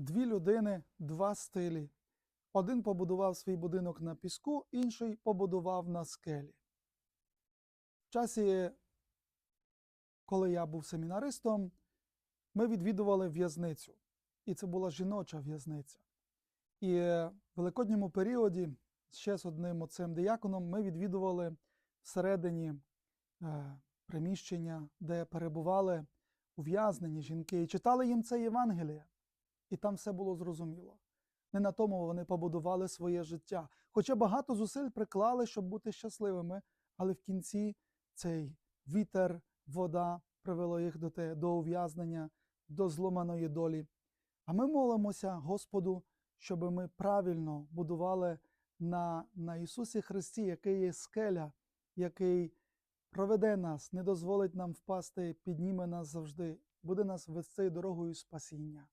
дві людини, два стилі. Один побудував свій будинок на піску, інший побудував на скелі. В часі, коли я був семінаристом, ми відвідували в'язницю. І це була жіноча в'язниця. І в великодньому періоді ще з одним оцим дияконом ми відвідували всередині е, приміщення, де перебували ув'язнені жінки, і читали їм це Євангеліє. І там все було зрозуміло. Не на тому вони побудували своє життя. Хоча багато зусиль приклали, щоб бути щасливими, але в кінці цей вітер, вода привело їх до, те, до ув'язнення, до зломаної долі. А ми молимося Господу, щоб ми правильно будували на, на Ісусі Христі, який є скеля, який проведе нас, не дозволить нам впасти, підніме нас завжди, буде нас вести дорогою спасіння.